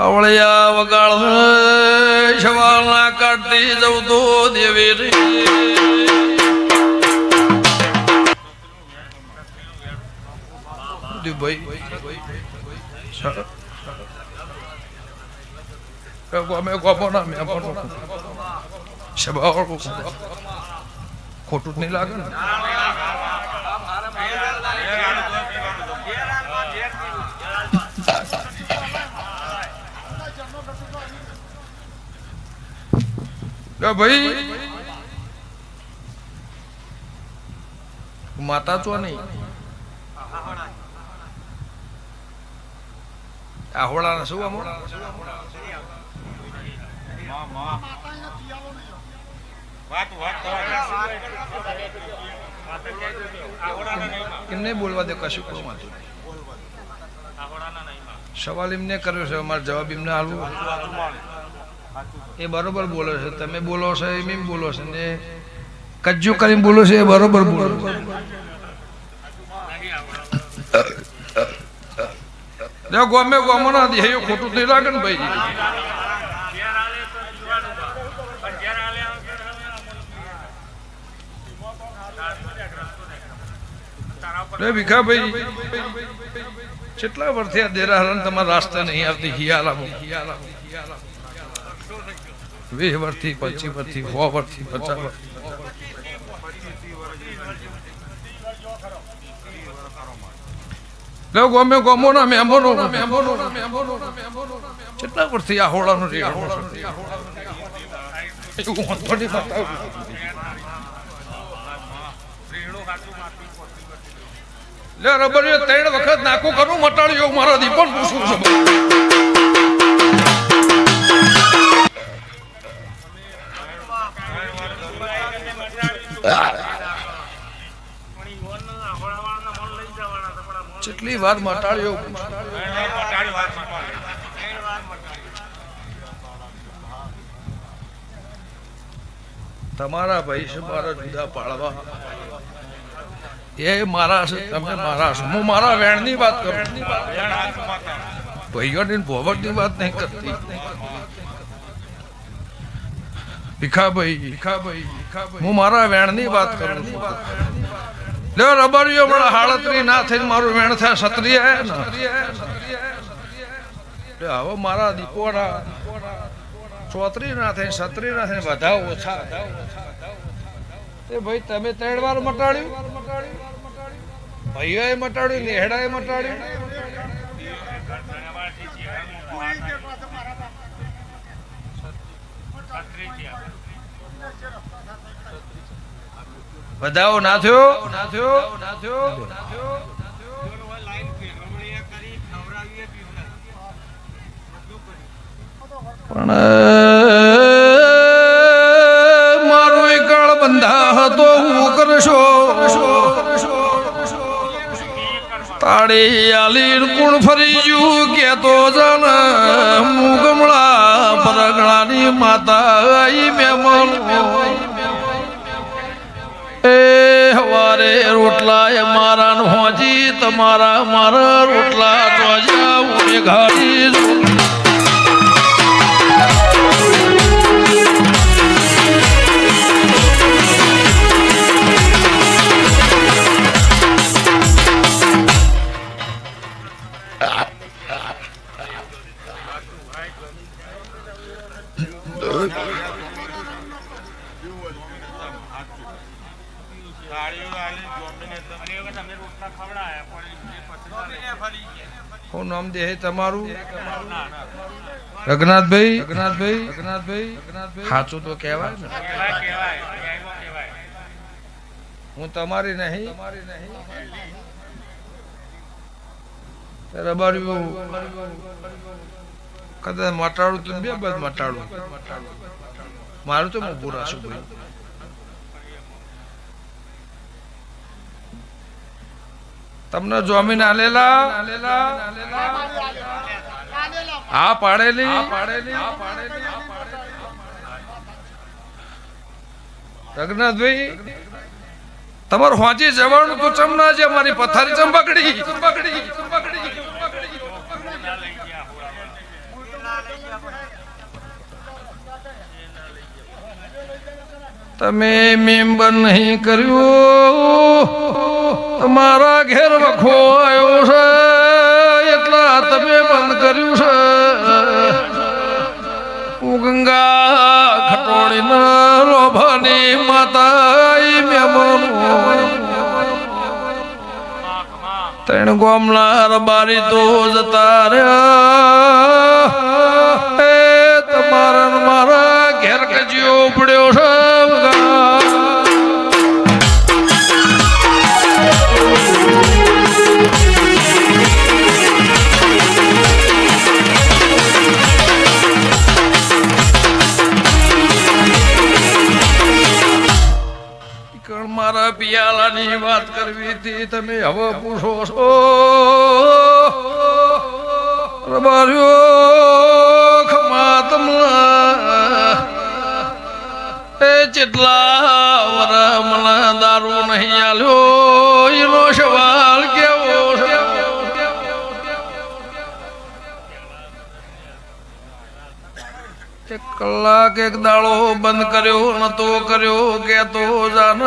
આવળિયા વગાળ સવાલ ના કાઢતી જવું તો દેવી રે. ખોટું જ નહીં લાગે ને? કે ભાઈ. માતા છો નહીં? આહોળા શું આમ? એમને બોલવા દે, કશું કોઈ વાંધો સવાલ એમને કર્યો છે, અમારે જવાબ એમને હાલવો એ બરોબર બોલો છે. તમે બોલો છો, એમ એમ બોલો છે. ને કજ્જુ કરીને બોલો છે, એ બરોબર બોલો. જો ગમે ગમો ના દે, એ ખોટું નહીં લાગે ને ભાઈ ભીખાભાઈ, કેટલા વર્ષથી આ દેરાહરણ તમારા રાસ્તા નહીં આવતી, હિયાલામાં? વીસ વર્ષથી પચીસ વર્ષથી સો વર્ષથી પચાસ લે, ગમે ગમો ના મેમોનો કેટલા વર્ષથી આ ત્રણ વખત નાખું કરું મટાડ્યો મારા દીપન પૂછું છું. કેટલી વાર મટાડ્યો તમારા ભાઈ છે મારા જુદા પાડવા. એ મારા છે, તમે મારા હું મારા વેણની વાત કરું. ભાઈઓની ભોવટની વાત નહીં કરતી. ભીખાભાઈ ભીખાભાઈ હું મારા વેણની વાત કરું છું. લે રબરીઓ હમણાં હાડત્રી ના થઈને મારું વેણ થાય હે ને. હવે મારા દીપોના. ચોત્રી ના થઈને સત્રી ના થઈને બધા ઓછા. એ ભાઈ તમે ત્રણ વાર મટાડ્યું? ભાઈઓએ મટાડ્યું નેહડાએ મટાડ્યું? થયો ના થયો? ના થયો ના થયો પણ મારો એકળ બંધા હતો હું કરશો? તાળી આલી કુણ ફરી જુ કેતો જન હું ગમળા પરગણાની માતા આઈ મેમન એ હવારે રોટલા એ મારા હોજી, તમારા મારા રોટલા તો જાઉં શું નામ દે તમારું? રઘનાથભાઈ? રઘનાથભાઈ? રઘનાથભાઈ? રઘનાથભાઈ સાચું તો કહેવાય ને. હું તમારી નહીં. તમારી નહીં રબાર્યું કદાચ મટાડું તો બે બાદ મટાડું? મારું તો હું પૂરા છું ભાઈ. તમને જોમીન આલેલા? હા પાડેલી. પાડેલી રઘનાથભાઈ તમારે હોંચી જવાનું તો ચમના છે મારી પથારી ચંપકડી ચંપકડી ચંપકડી તમે મેમ્બર નહીં કર્યું. તમારા ઘેર વખો આવ્યો છે. એટલા તમે બંધ કર્યું છે. હું ગંગા ખટોળીના લોભાની માતા ત્રણ ગોમલા બારી તો જતા રહ્યા. ને મારા ઘેર કજિયો ઉપડ્યો છે મારા પિયાલાની વાત કરવી હતી, તમે હવે પૂછો છો? રબાર્યો એ કલાક એક દાડો બંધ કર્યો, નતો કર્યો કે તો જાન.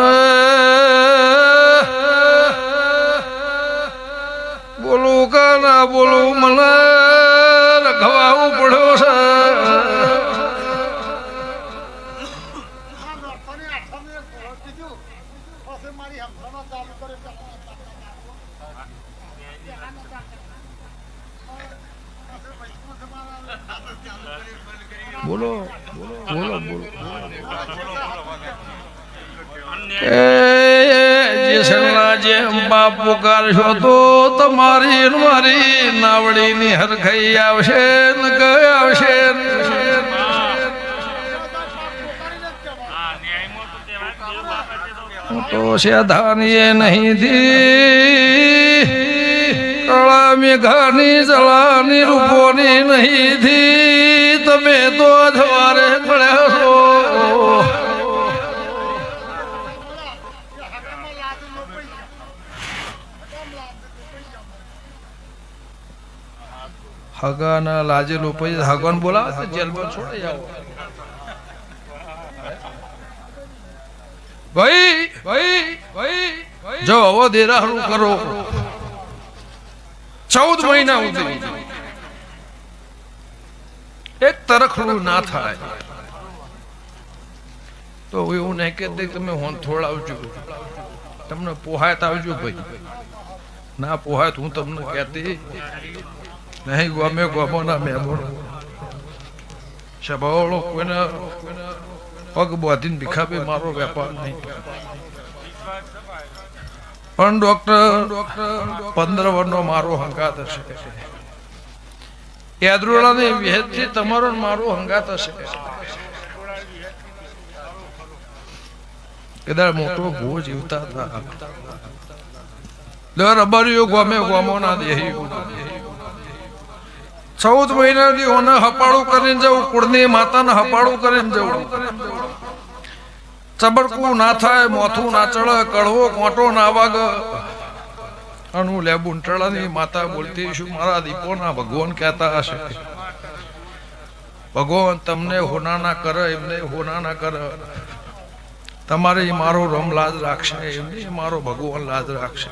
બોલું કે ના બોલું, મને બોલો બોલો બોલો. પુકારશો તો તમારી મારી નાવડીની હરખઈ આવશે ને કઈ આવશે તો સેધાની નહીં થી કળા મેઘાની, જળાની, રૂપોની નહીં હગાના લાજે લોકો હગવાન બોલાવે જેલમાં છોડી જાઓ ભાઈ ભાઈ ભાઈ જો હવે દેરાહરું કરો. ચૌદ મહિના સુધી. એક તરખડું ના થાય. તો એવું નહીં કે દે તમે હોન થોડાવજો તમને પોહાયત આવજો ભાઈ. ના પોહાયત હું તમને કહેતી. નહીં ગમે ગમો ના મહેમાનો સભાવાળો કોઈને પગ બાંધીને ભીખાબે મારો વેપાર નહીં પણ ડોક્ટર પંદર વર્ષનો મારો હંગાત હશે યાદરોળાની વેદથી તમારો મારો હંગાત હશે કદાચ મોટો ભૂ જીવતા હતા લે રબરિયો ગમે ગમો ના દેહી ચૌદ મહિનાથી ઓને હપાળું કરીને જવું, કુળની માતાને હપાળું કરીને જવું. ચબરકું ના થાય, મોથું ના ચડે, કડવો કોટો ના વાગ. અનુ લેબુ ટળાની માતા બોલતી, શું મારા દીપોના ભગવાન કહેતા હશે? ભગવાન તમને હોના ના કરે, એમને હોના ના કરે. તમારે મારો રમ લાજ રાખશે, એમને મારો ભગવાન લાજ રાખશે.